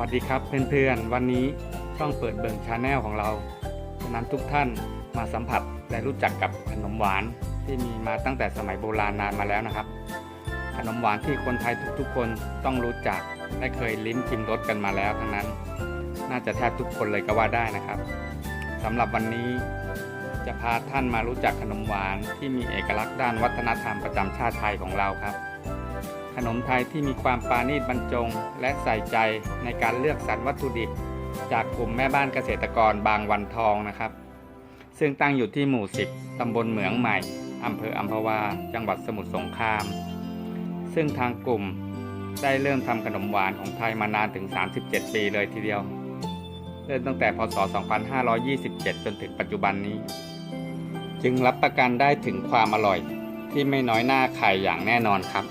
วัสดีครับเพื่อนๆ วันนี้ช่องเปิดเบิงชาแนลของเราจะนำทุกท่านมาสัมผัสและรู้จักกับขนมหวานที่มีมาตั้งแต่สมัยโบราณนานมาแล้วนะครับ ขนมหวานที่คนไทยทุกๆ คนต้องรู้จักและเคยลิ้มชิมรสกันมาแล้วทั้งนั้น น่าจะแทบทุกคนเลยก็ว่าได้นะครับสำหรับวันนี้จะพาท่านมารู้จักขนมหวานที่มีเอกลักษณ์ด้านวัฒนธรรมประจำชาติไทยของเราครับ ขนมไทยที่มีความปราณีตบรรจง และใส่ใจในการเลือกสรรวัตถุดิบ จากกลุ่มแม่บ้านเกษตรกรบางวันทองนะครับ ซึ่งตั้งอยู่ที่หมู่ 10 ตำบลเหมืองใหม่ อำเภออัมพวา จังหวัดสมุทรสงคราม ซึ่งทางกลุ่มได้เริ่มทำขนมหวานของไทยมานานถึง 37 ปีเลยทีเดียว เริ่มตั้งแต่พศ 2527 จนถึงปัจจุบันนี้ จึงรับประกันได้ถึงความอร่อยที่ไม่น้อยหน้าใครอย่างแน่นอนครับ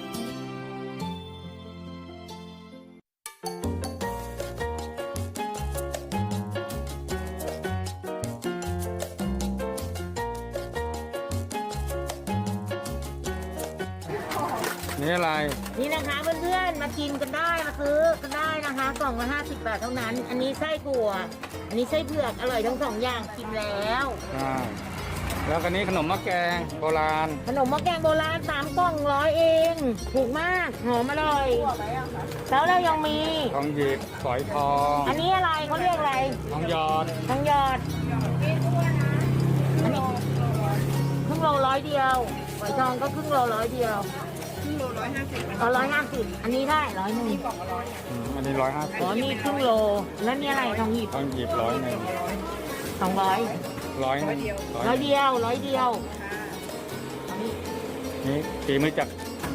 นี่อะไร นี่นะคะเพื่อนๆ มากินกันได้มาซื้อกันได้นะคะกล่องละ50บาทเท่านั้น อันนี้ไส้ถั่ว อันนี้ไส้เผือกอร่อยทั้งสองอย่างกินแล้วใช่แล้วก็นี้ขนมมะแกงโบราณ ขนมหม้อแกงโบราณสามกล่องร้อยเองถูกมากหอมอร่อยแล้วเรายังมี ทองหยิบฝอยทองอันนี้อะไรเขาเรียกอะไรทองหยอดทองหยอดอันนี้ครึ่งโลร้อยเดียวฝอยทองก็ครึ่งโลร้อยเดียวครึ่งโลร้ อยห้าสิบอ๋อร้อยห้าสิบอันนี้ได้ร้อยหนึ่งอืมอันนี้ร้อยห้าสิบอ๋อนี่ครึ่งโล แล้วนี่อะไรทองหยิบทองหยิบร้อยหนึ่งสองร้อยร้อยหนึ่งร้ร้ออยยเดียวร้อยเดียวนี่นี่ฝีมือจาก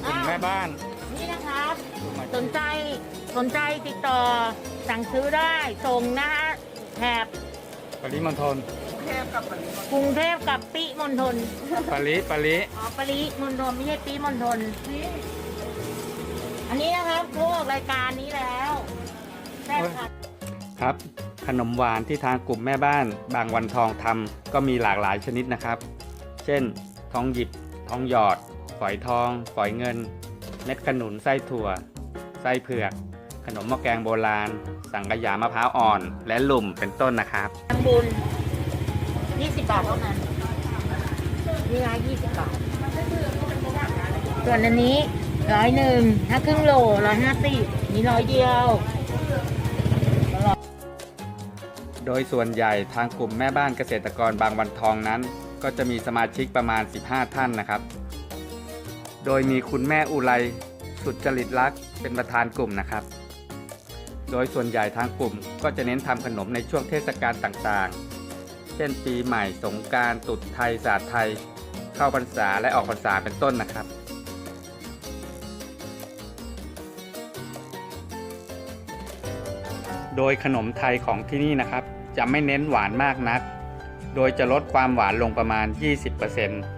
กลุ่มแม่บ้านนี่นะครับ สนใจสนใจติดต่อสั่งซื้อได้ส่งนะคะแถบปริมณฑลกรุงเทพกับปิมณฑลปริปริอ๋อปริมณฑลไม่ใช่ปิมณฑล อันนี้นะครับพวกรายการนี้แล้วแซ่บค่ะครับ ขนมหวานที่ทางกลุ่มแม่บ้าน บางวันทองทำก็มีหลากหลายชนิดนะครับ เช่น ทองหยิบ ทองหยอด ฝอยทอง ฝอยเงิน เม็ดขนุนไส้ถั่ว ไส้เผือก ขนมหม้อแกงโบราณ สังกะยามะพร้าวอ่อน และหลุ่มเป็นต้นนะครับ ทำบุญ20 บาทเท่านั้นนี่นะ20 บาท ส่วนอันนี้ ร้อยหนึ่งถ้าครึ่งโลร้อยห้าสิบนี่ร้อยเดียว โดยส่วนใหญ่ทางกลุ่มแม่บ้านเกษตรกรบางวันทองนั้น ก็จะมีสมาชิกประมาณ 15 ท่านนะครับ โดยมีคุณแม่อุไรสุดจริตรักเป็นประธานกลุ่มนะครับ โดยส่วนใหญ่ทางกลุ่มก็จะเน้นทำขนมในช่วงเทศกาลต่างๆ เช่นปีใหม่สงกรารตรุษไทยศาสตร์ไทย เข้าพรรษาและออกพรรษาเป็นต้นนะครับ โดยขนมไทยของที่นี่นะครับ จะไม่เน้นหวานมากนัก โดยจะลดความหวานลงประมาณ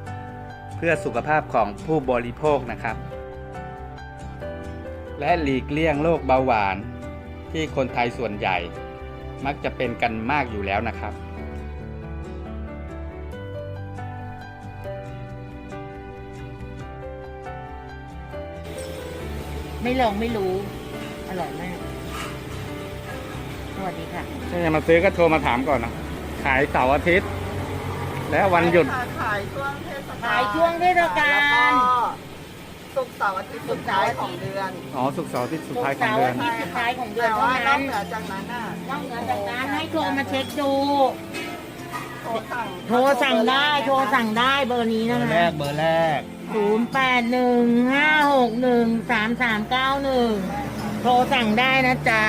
20%เพื่อสุขภาพของผู้บริโภคนะครับ และหลีกเลี่ยงโรคเบาหวาน ที่คนไทยส่วนใหญ่ มักจะเป็นกันมากอยู่แล้วนะครับไม่ลองไม่รู้ อร่อยมาก วัสดีค่ะถ้าจะมาซื้อก็โทรมาถามก่อนนะขายเสาร์อาทิตย์ และวันหยุด ขายช่วงเทศกาลขายช่วงเทศกาล แล้วศุกร์เสาร์อาทิตย์สุดท้ายของเดือน อ๋อสุกร์เสาร์อาทิตย์สุดศุกท้ายร์ของเสาร์เดือนอาทิตย์สุดท้ายของเดือนแต่เท่าว่านอนั้กนเหนือจากนั้นน่ะนอกเหนือจากนั้นให้โทรมาเช็คดู โทรสั่งโทรสั่งได้โทรสั่งได้เบอร์นี้เบนะอร์คะแรกเบอร์แรก ศูนย์แปดหนึ่งห้าหกหนึ่งสามสามเก้าหนึ่งโทรสั่งได้นะจ๊ะ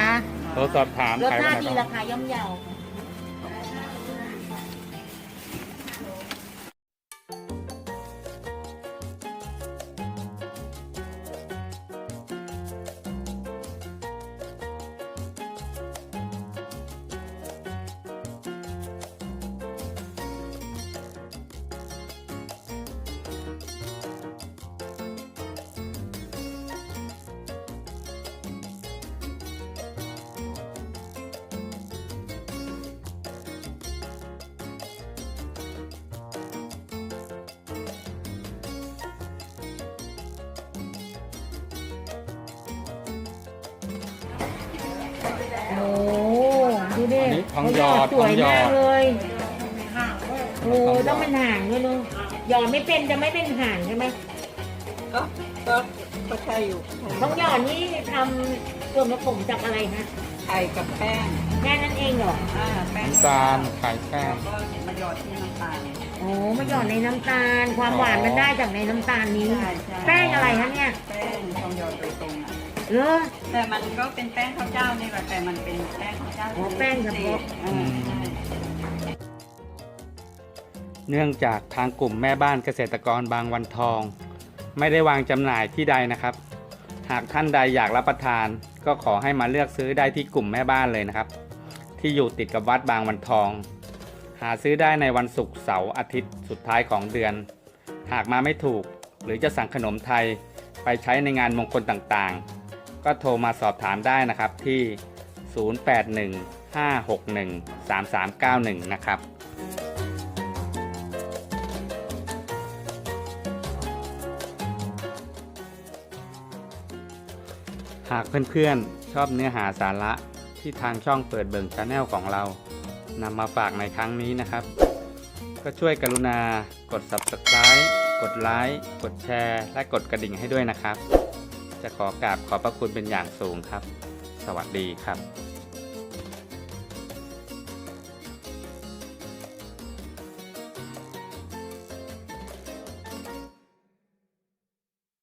โทรสอบถามรถขายชาวันติไหนดีบ้าง ราคาย่อมเยาโดูดิอันนี้ทองหยอดสวยทองหยอมาด กเลยโอ้ต้องเป็นห่างด้วยเนาะหยอดไม่เป็นจะไม่เป็นห่างใช่ไหมก็ก็ก็ใช่อยู่ทองหยอดนี่ทำส่วนผสมจากอะไรฮะไข่กับแป้งแค่นั้นเองเหรออ่าแป้งน้ำตาลไข่แป้งก็มาหยอดที่น้ำตาลโอ้มาหยอดในน้ำตาล ความหวานมันได้จากในน้ำตาลนี้ ใช่ใช่แป้งอะไรคะเนี่ย แป้งทองหยอดโดยตรงอะ เหรอแต่มันก็เป็นแป้งข้าวเจ้านี่แหละแต่มันเป็นแป้งข้าวเจ้าอ๋อแป้งเฉพาะอ่าใช่เนื่องจากทางกลุ่มแม่บ้านเกษตรกรบางวันทอง ไม่ได้วางจำหน่ายที่ใดนะครับ หากท่านใดอยากรับประทาน ก็ขอให้มาเลือกซื้อได้ที่กลุ่มแม่บ้านเลยนะครับ ที่อยู่ติดกับวัดบางวันทอง หาซื้อได้ในวันศุกร์เสาร์อาทิตย์สุดท้ายของเดือน หากมาไม่ถูก หรือจะสั่งขนมไทยไปใช้ในงานมงคลต่างๆ ก็โทรมาสอบถามได้นะครับที่ 0815613391 นะครับหากเพื่อนๆ ชอบเนื้อหาสาระที่ทางช่องเปิดเบิ่งชาแนลของเรานำมาฝากในครั้งนี้นะครับ ก็ช่วยกรุณากด Subscribe กดไลค์ กดแชร์ และกดกระดิ่งให้ด้วยนะครับ จะขอกราบขอบพระคุณเป็นอย่างสูงครับ สวัสดีครับ